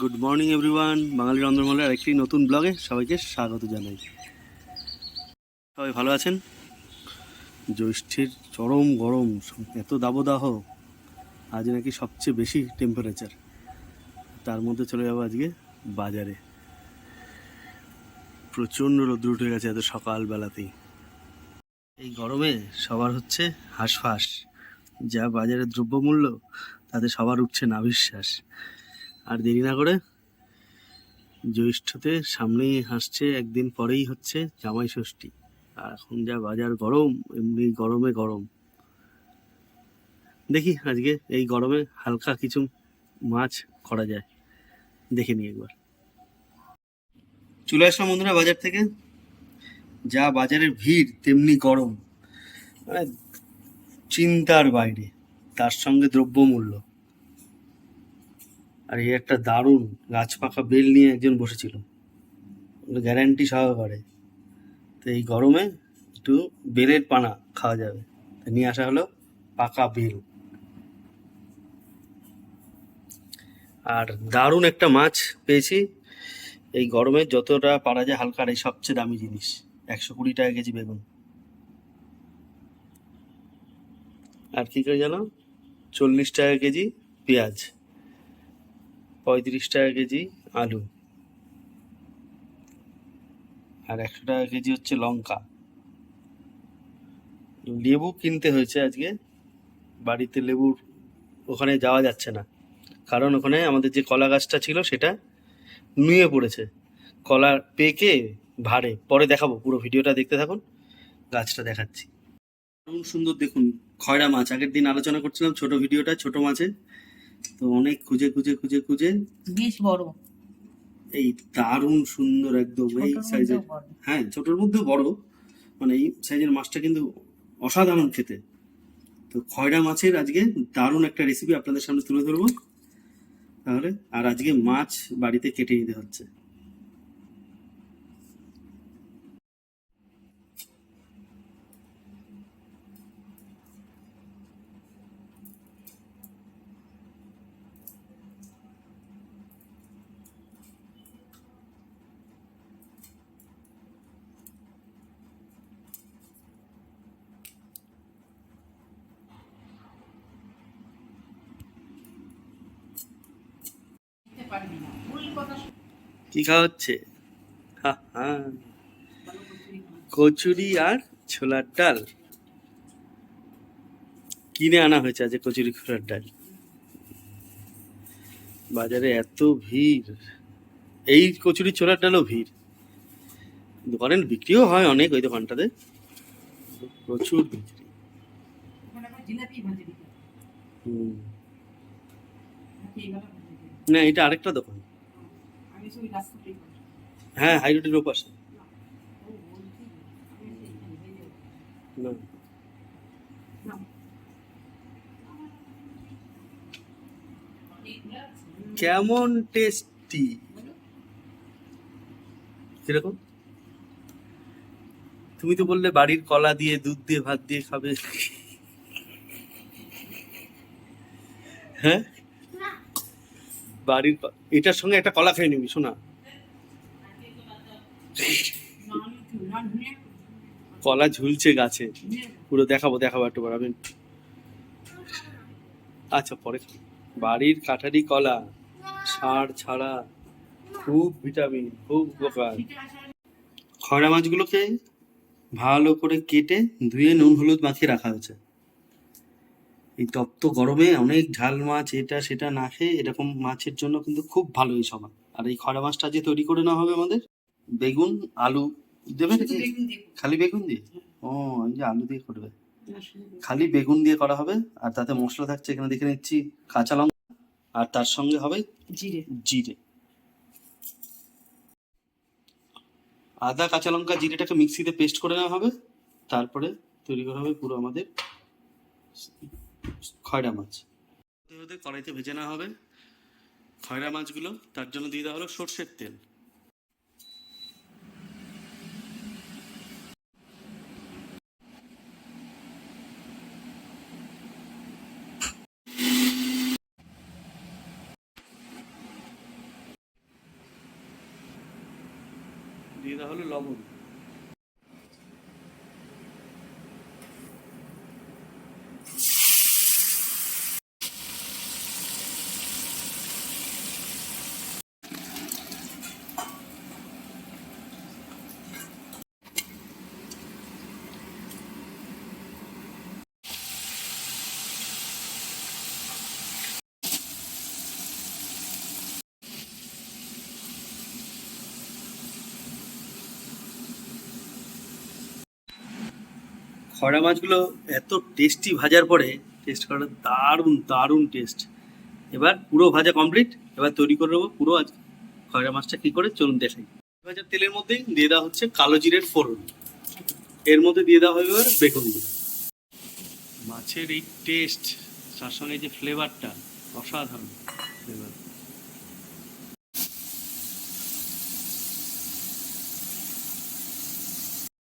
Good morning everyone Bangali রন্ধনমহলের আরেকটি নতুন ব্লগে সবাইকে স্বাগত জানাই। সবাই ভালো আছেন? জ্যৈষ্ঠের চরম গরম, এত দাবদাহ, আজ নাকি সবচেয়ে বেশি টেম্পারেচার তার মধ্যে চলে যাব আজকে বাজারে। প্রচণ্ড রোদ্র উঠে গেছে এত সকালবেলাতেই। এই গরমে সবার হচ্ছে হাঁসফাঁস। যা বাজারের দ্রব্যমূল্য, তাতে সবার উঠছে নাভিশ্বাস আর দেরি না করে জ্যৈষ্ঠতে সামনেই হাসছে একদিন পরেই হচ্ছে জামাই ষষ্ঠী। আর এখন যা বাজার গরম, এমনি গরমে গরম। দেখি আজকে এই গরমে হালকা কিছু মাছ করা যায়। দেখে নিই একবার। চলে আসলাম বন্ধুরা বাজার থেকে। যা বাজারের ভিড়, তেমনি গরম। মানে চিন্তার বাইরে, তার সঙ্গে দ্রব্যমূল্য। আর এই একটা দারুণ গাছ পাকা বেল নিয়ে একজন বসেছিল। গ্যারান্টি সহকারে। তো এই গরমে একটু বেলের পানা খাওয়া যাবে। নিয়ে আসা হলো পাকা বেল। আর দারুণ একটা মাছ পেয়েছি। এই গরমে যতটা পারা যায় হালকা এই সবচেয়ে দামি জিনিস, একশো কুড়ি টাকা কেজি বেগুন। আর কি করে জানো? চল্লিশ টাকা কেজি পেঁয়াজ। পঁয়ত্রিশ টাকা কেজি আলু। আর একশো টাকা কেজি হচ্ছে লঙ্কা। লেবু কিনতে হয়েছে আজকে। বাড়িতে লেবুর ওখানে যাওয়া যাচ্ছে না। কারণ ওখানে আমাদের যে কলা গাছটা ছিল সেটা নুয়ে পড়েছে। কলা পেকে ভারে। পরে দেখাবো। পুরো ভিডিওটা দেখতে থাকুন। গাছটা দেখাচ্ছি। সুন্দর দেখুন। খয়রা মাছ। আগের দিন আলোচনা করছিলাম ছোট ভিডিওটা, ছোট মাছে তো অনেক খুঁজে খুঁজে খুঁজে খুঁজে বেশ বড়। এই দারুণ সুন্দর একদম এই সাইজের হ্যাঁ ছোটর মধ্যে বড়। মানে এই সাইজের মাছটা কিন্তু অসাধারণ খেতে। তো খয়রা মাছের আজকে দারুণ একটা রেসিপি আপনাদের সামনে তুলে ধরবো। তাহলে আর আজকে মাছ বাড়িতে কেটে নিতে হচ্ছে খেতে পারবি না। ভুল কথা শুনে কি খাওয়া হচ্ছে কচুরি আর ছোলার ডাল। কিনে আনা হয়েছে আজ কচুরি ছোলার ডাল। বাজারে এত ভিড়। এই কচুরি ছোলার ডালও ভিড়। দোকানে বিক্রিও হয় অনেক ওই দোকানটাতে। প্রচুর বিক্রি? না, এটা আরেকটা দোকান আমি তো ওই রাস্তাতেই খাই। হ্যাঁ হাই রোডের ওপাশে। না। কেমন টেস্টি? কীরকম তুমি তো বললে বাড়ির কলা দিয়ে দুধ দিয়ে ভাত দিয়ে খাবে হ্যাঁ বাড়ির এটার সঙ্গে একটা কলা খেয়ে নিবি, শোনা। কলা ঝুলছে গাছে। পুরো দেখাবো দেখাবো একটু আমি আচ্ছা পরে বাড়ির কাঠারি কলা, সার ছাড়া খুব ভিটামিন, খুব উপকার। খয়রা মাছগুলোকে ভালো করে কেটে ধুয়ে নুন, হলুদ মাখিয়ে রাখা হয়েছে। এই তপ্ত গরমে অনেক ঝাল মাছ এটা সেটা না খেয়ে এরকম মাছের জন্য কিন্তু খুব ভালো এই সময় আর এই খয়রা মাছটা যে তৈরি করে নেওয়া হবে আমাদের বেগুন আলু দেবে খালি বেগুন দিয়ে? ও এই যে আলু দিয়ে করবে। খালি বেগুন দিয়ে করা হবে আর তাতে মশলা থাকছে এখানে দেখে নিচ্ছি কাঁচা লঙ্কা আর তার সঙ্গে হবে জিরে। জিরে। আদা কাঁচা লঙ্কা জিরেটাকে মিক্সিতে পেস্ট করে নেওয়া হবে তারপরে তৈরি করা হবে পুরো আমাদের খয়রা মাছ। হতে কড়াইতে ভেজে নেওয়া হবে। খয়রা মাছগুলো, তার জন্য দিয়ে দেওয়া হলো সর্ষের তেল। দিয়ে দেওয়া হলো লবণ। খয়রা মাছগুলো এত টেস্টি ভাজার পরে টেস্ট করাটা দারুণ দারুণ টেস্ট এবার পুরো ভাজা কমপ্লিট এবার তৈরি করে নেব পুরো আজ খয়রা মাছটা কী করে? চলুন দেখাই। ভাজার তেলের মধ্যেই দিয়ে দেওয়া হচ্ছে কালো জিরের ফোড়ন। এর মধ্যে দিয়ে দেওয়া হবে এবার বেগুন মাছের এই টেস্ট তার সঙ্গে যে ফ্লেভারটা অসাধারণ ফ্লেভার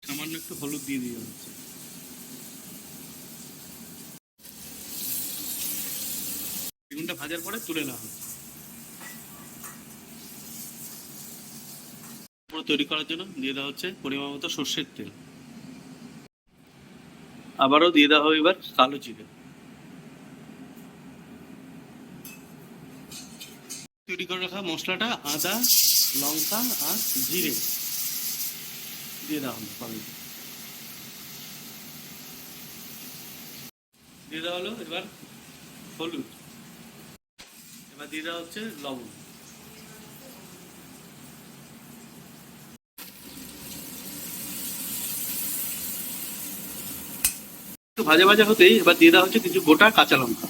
সামান্য একটু হলুদ দিয়ে দিয়ে হচ্ছে। বেগুনটা ভাজার পরে তুলে নেওয়া হচ্ছে তৈরি করার জন্য দিয়ে দেওয়া হচ্ছে পরিমাণ মতো সর্ষের তেল। আবারও দিয়ে দেওয়া হবে এবার কালো জিরে। তৈরি করে রাখা মশলাটা আদা, লঙ্কা আর জিরে দিয়ে দেওয়া হলো কড়াইতে। দিয়ে দেওয়া হলো এবার হলুদ। দেওয়া হচ্ছে লবণ। ভাজা ভাজা হতেই এবার দিয়ে দেওয়া হচ্ছে কিছু গোটা কাঁচা লঙ্কা।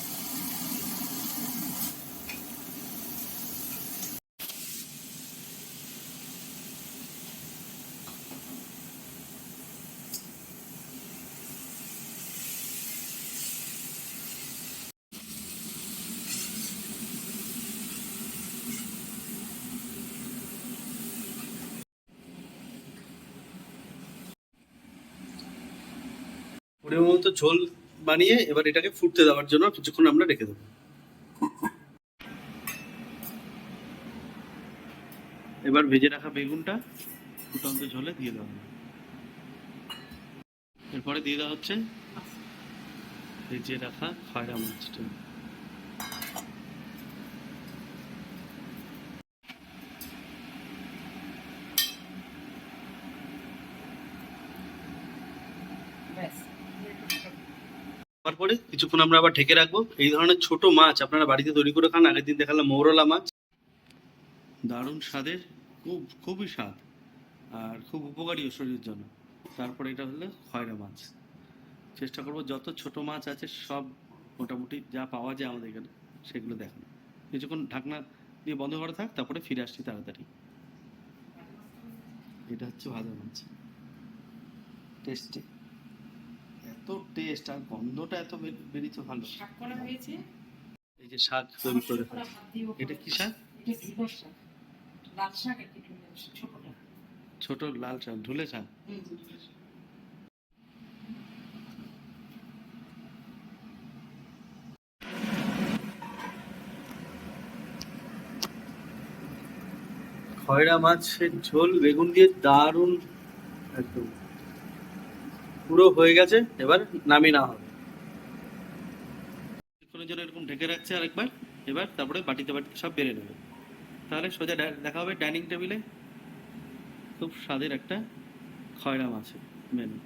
পরিমাণ মতো ঝোল বানিয়ে এবার এটাকে ফুটতে দেওয়ার জন্য কিছুক্ষণ আমরা রেখে দেবো। এবার ভেজে রাখা বেগুনটা ফুটন্ত ঝোলে দিয়ে দেওয়া হবে। এরপরে দিয়ে দেওয়া হচ্ছে ভেজে রাখা খয়রা মাছটা। তারপরে কিছুক্ষণ আমরা আবার ঢেকে রাখব। এই ধরনের ছোট মাছ আপনারা বাড়িতে তৈরি করে খান, আগের দিন দেখালাম মৌরলা মাছ। দারুণ স্বাদের, খুব, খুবই স্বাদ আর খুব উপকারী শরীরের জন্য। তারপরে এটা হলো খয়রা মাছ। চেষ্টা করব যত ছোট মাছ আছে সব মোটামুটি যা পাওয়া যায় আমাদের এখানে, সেগুলো দেখানো। কিছুক্ষণ ঢাকনা দিয়ে বন্ধ করা থাক, তারপরে ফিরে আসছি তাড়াতাড়ি। এটা হচ্ছে ভাজা মাছ। টেস্টি। এত টেস্ট আর গন্ধটা এত বেরিয়েছে ভালো। শাক করা হয়েছে? এই যে শাক তৈরি করে এটা কি শাক? এটা ভিগর শাক? লাল শাক ছোটটা ছোট লাল শাক ঢুলে শাক। খয়রা মাছের ঝোল বেগুন দিয়ে দারুণ একদম। পুরো হয়ে গেছে, এবার নামিয়ে না হবে। কিছুক্ষণের জন্য এরকম ঢেকে রাখছে আরেকবার, এবার তারপরে বাটিতে বাটিতে সব বেড়ে নেবে। তাহলে সোজা দেখা হবে ডাইনিং টেবিলে। খুব স্বাদের একটা খয়রাম আছে মেনু